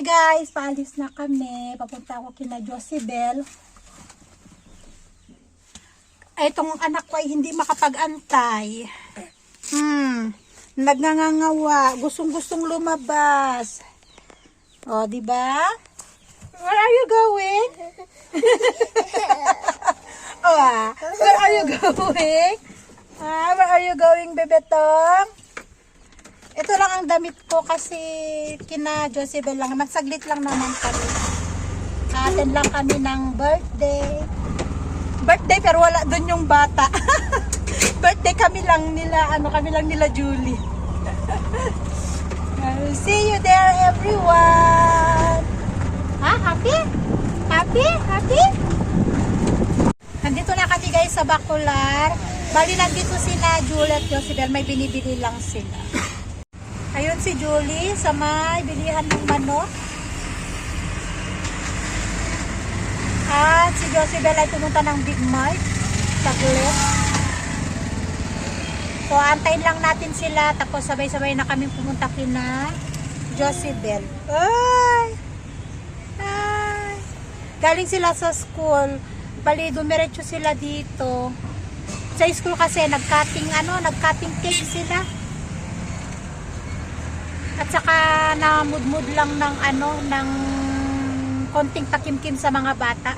Hi guys, paalis na kami. Papunta ako kina Josibel. Itong anak ko ay hindi makapag-antay. Hmm, nagngangawa. Gustong-gustong lumabas. O, di ba? Where are you going? oh, ah, where are you going? Ah, where are you going, bebetong? Ito lang ang damit ko kasi kina Josebel lang naman. Saglit lang naman kami. Atin lang kami ng birthday. Birthday pero wala doon yung bata. birthday kami lang nila, ano kami lang nila Julie. See you there everyone. Ha? Happy? Happy? Happy? Nandito na kami guys sa Bacolar. Bali nandito sina Julie at Josebel. May binibili lang sila. Ayun si Julie sa may bilihan ng manok. At si Josebel ay pumunta ng Big Mart. Saglit. So, antayin lang natin sila. Tapos sabay-sabay na kami pumunta kina Josebel. Ay! Ay! Galing sila sa school. Bali, dumiretso sila dito. Sa school kasi, nag-cutting, ano, nag-cutting cake sila. At saka namudmud lang ng ano, ng konting takimkim sa mga bata.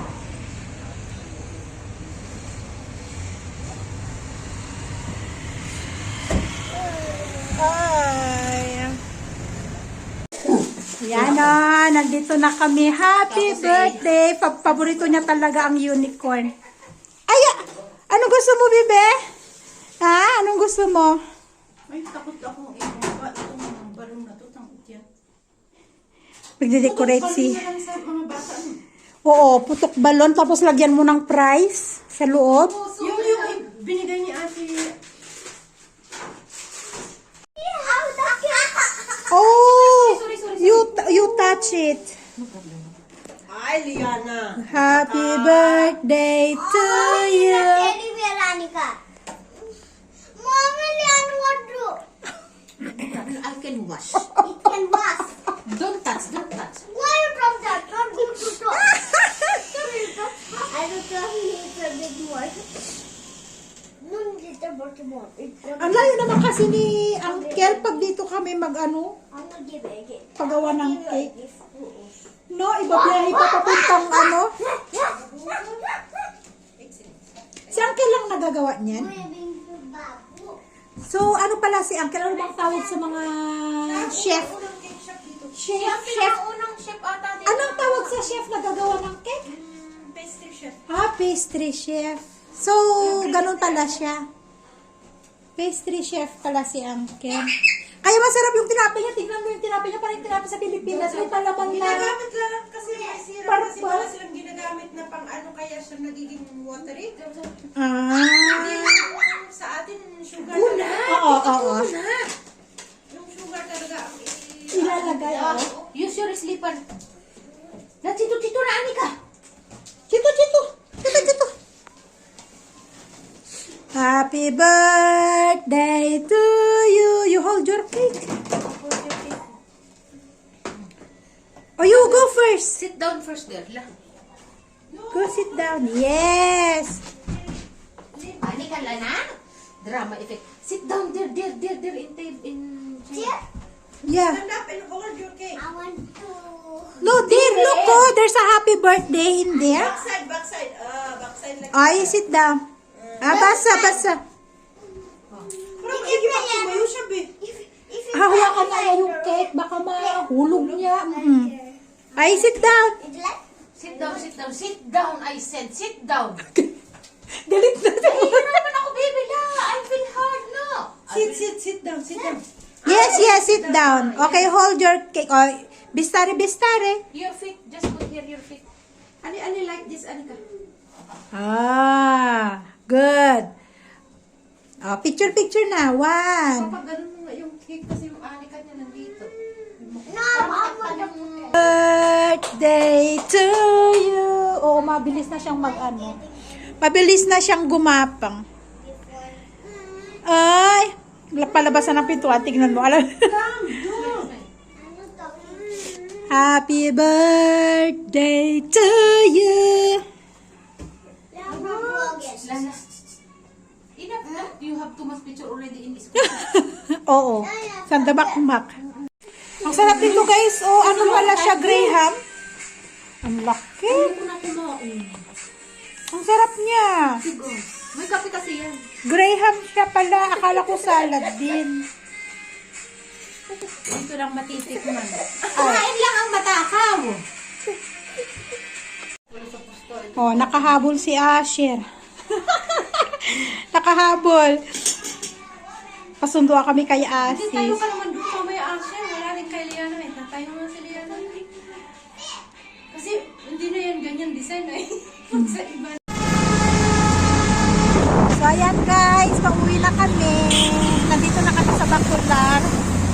Yan na, nandito na kami. Happy birthday! Pa- Paborito niya talaga ang unicorn. Ay, ah, anong gusto mo, Bibe? Ha? Anong gusto mo? Ay, takot ako. Eh, balon na to, tang yan. Magde-decorate si... Sa mga bata. ano? Oo, putok balon tapos lagyan mo ng price sa loob. yung, yung binigay ni ate. Oh, you you touch it. Ay, Liana. Happy birthday to you. Teddy bear, Anika. Mama, Leon, what do? I can wash. It can wash. Don't touch, don't touch. Why you drop that? Not good to drop. I don't know it's a big one. Ang layo naman kasi ni Uncle pag dito kami mag-ano, I'm gonna give it again. pagawa ng cake. No, iba biyahe pa papuntang ano. Si Uncle lang nagagawa niyan. So, ano pala si Uncle? Ano bang tawag sa mga chef? Chef, chef. unang chef ata din. Anong tawag sa chef na gagawa ng cake? Pastry chef. Ah, pastry chef. So, ganun pala siya. Pastry chef pala si Uncle. Kaya masarap yung tinapay niya. Tingnan mo yung tinapay niya. Parang tinapay sa Pilipinas. May palamang na. Ginagamit lang kasi may sira Parang kasi wala silang ginagamit na pang ano kaya siya nagiging watery. Ah. Yung sa atin, sugar Una. Oo, oo. Yung sugar talaga Ilalagay, oo. Use your slipper. Na chito chito na Anika. Chito, chito. Chito, chito. Happy birthday to you. You hold your cake. Oh, you go first. Sit down first there. La. Go sit down. Yes. Anika la na. Drama effect. Sit down there, there, there, there in table in chair. Yeah. Stand up and hold your cake. I want to. No, dear, look, oh, there's a happy birthday in there. Backside, backside. Ah, backside like Ay, sit down. Ah, basa, basa. Pero hindi pa kumayo siya, be. If, if you Hahawakan na niya yung cake, baka mahulog niya. Mm. Ay, sit down. Sit down, sit down, sit down, I said, sit down. Galit na Ay, naman ako, baby, la. I feel. Sit, sit, sit down, sit down. Yes, yes, sit down. Okay, hold your cake. Oh, bistare, bistare. Your feet, just put here your feet. Ani, ani like this, Anika. Ah, good. Oh, picture, picture na. One. Kapag ganun mo nga yung cake kasi yung Anika niya nandito. no, it. Birthday to you. Oo, mabilis na siyang mag-ano. Mabilis na siyang gumapang. Ay, palabasan ng pintuan. Tignan mo. Alam. Happy birthday to you. Enough na. You have too much picture already in school. Oo. Sandamakmak. Ang sarap nito guys. Oh, ano pala siya, Graham? Ang laki. Ang sarap niya. Sigo. May kape kasi yan. Graham siya pala. Akala ko salad din. Dito lang matitikman. Kumain lang ang matakaw. Oh, nakahabol si Asher. nakahabol. Pasunduan kami kay Hindi tayo Asis. ka naman doon mamaya Asher. Wala rin kay Liana eh. Tatay naman si Liana. Kasi hindi na yan ganyan design eh. Pag sa iba. So, ayan guys, pauwi na kami. Nandito na kami sa Bakular.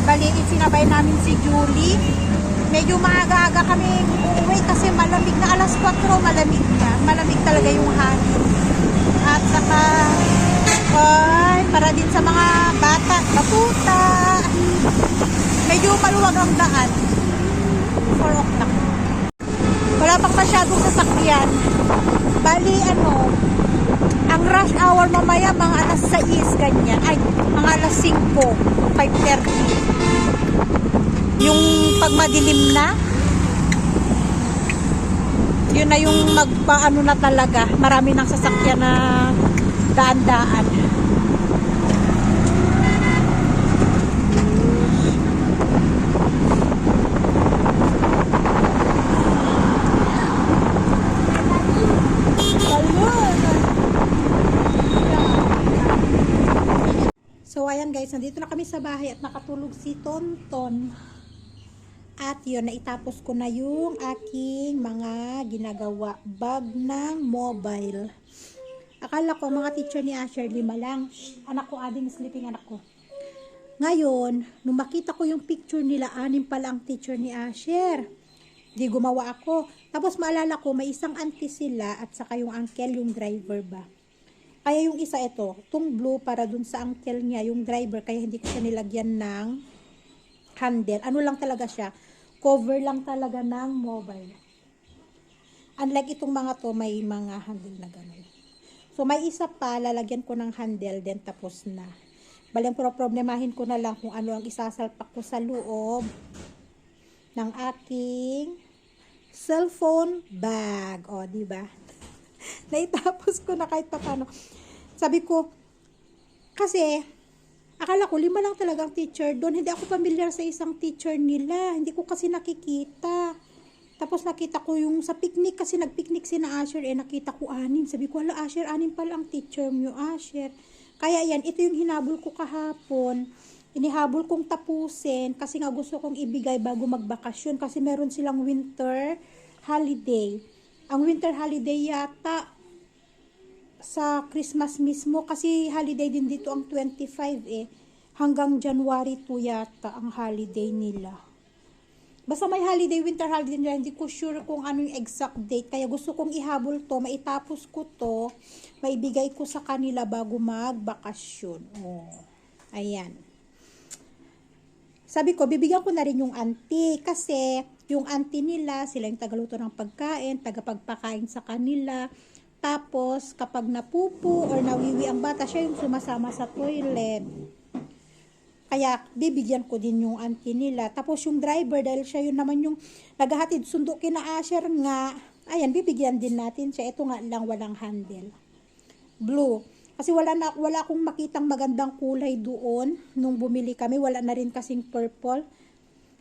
Bali, sinabay namin si Julie. Medyo maaga-aga kami uuwi kasi malamig na alas 4, malamig na. Malamig talaga yung hangin. At saka, ay, para din sa mga bata, batuta. Medyo maluwag ang daan. 4 o'clock. Wala pang masyadong sasakyan. Bali, ano, ang rush hour mamaya mga alas 6 ganyan. Ay, mga alas 5, 5.30. Yung pag madilim na, yun na yung magpaano na talaga. Marami ng sasakyan na daan-daan. So ayan guys, nandito na kami sa nakatulog si Tonton. At yun, naitapos ko na yung aking mga ginagawa. Bag ng mobile. Akala ko mga teacher ni Asher, lima lang. Anak ko, ading sleeping anak ko. Ngayon, nung makita ko yung picture nila, anim pala ang teacher ni Asher. Di gumawa ako. Tapos maalala ko, may isang auntie sila at saka yung uncle, yung driver ba. Kaya yung isa ito, itong blue para dun sa uncle niya, yung driver, kaya hindi ko siya nilagyan ng handle. Ano lang talaga siya? Cover lang talaga ng mobile. Unlike itong mga to, may mga handle na gano'n. So, may isa pa, lalagyan ko ng handle, then tapos na. Balang pero problemahin ko na lang kung ano ang isasalpak ko sa loob ng aking cellphone bag. O, di ba? Naitapos ko na kahit pa paano. Sabi ko, kasi, akala ko lima lang talagang teacher doon. Hindi ako familiar sa isang teacher nila. Hindi ko kasi nakikita. Tapos nakita ko yung sa picnic, kasi nagpicnic si na Asher, eh nakita ko anim. Sabi ko, ala Asher, anim pala ang teacher mo, Asher. Kaya yan, ito yung hinabol ko kahapon. Inihabol kong tapusin kasi nga gusto kong ibigay bago magbakasyon kasi meron silang winter holiday. Ang winter holiday yata sa Christmas mismo kasi holiday din dito ang 25 eh. Hanggang January 2 yata ang holiday nila. Basta may holiday, winter holiday nila, hindi ko sure kung ano yung exact date. Kaya gusto kong ihabol to, maitapos ko to, maibigay ko sa kanila bago magbakasyon. Oh, ayan. Sabi ko, bibigyan ko na rin yung auntie kasi yung auntie nila, sila yung tagaluto ng pagkain, tagapagpakain sa kanila. Tapos, kapag napupo or nawiwi ang bata, siya yung sumasama sa toilet. Kaya, bibigyan ko din yung auntie nila. Tapos, yung driver, dahil siya yun naman yung naghahatid sundo kina Asher nga, ayan, bibigyan din natin siya. Ito nga lang, walang handle. Blue. Kasi wala na wala akong makitang magandang kulay doon nung bumili kami. Wala na rin kasing purple.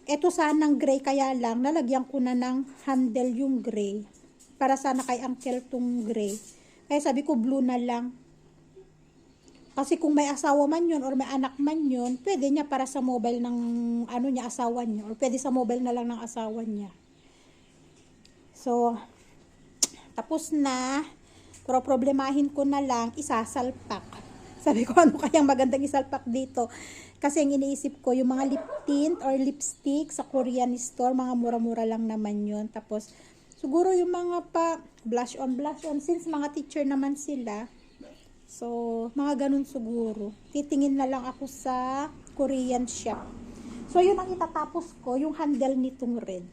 Ito sanang gray kaya lang nalagyan ko na ng handle yung gray. Para sana kay Uncle tong gray. Kaya sabi ko blue na lang. Kasi kung may asawa man yun or may anak man yun, pwede niya para sa mobile ng ano niya asawa niya or pwede sa mobile na lang ng asawa niya. So, tapos na. Pero problemahin ko na lang, isasalpak. Sabi ko, ano kayang magandang isalpak dito? Kasi ang iniisip ko, yung mga lip tint or lipstick sa Korean store, mga mura-mura lang naman yun. Tapos, siguro yung mga pa blush on, blush on, since mga teacher naman sila, so, mga ganun siguro. Titingin na lang ako sa Korean shop. So, yun ang itatapos ko, yung handle nitong red.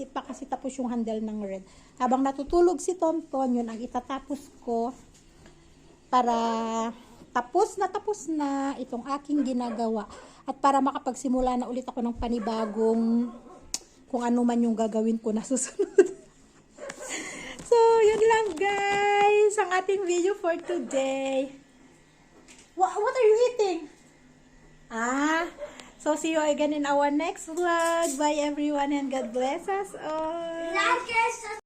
di pa kasi tapos yung handle ng red. Habang natutulog si Tonton, yun ang itatapos ko para tapos na tapos na itong aking ginagawa. At para makapagsimula na ulit ako ng panibagong kung ano man yung gagawin ko na susunod. so, yun lang guys, ang ating video for today. What, what are you eating? Ah, so see you again in our next vlog. Bye everyone and God bless us all. Like and subscribe.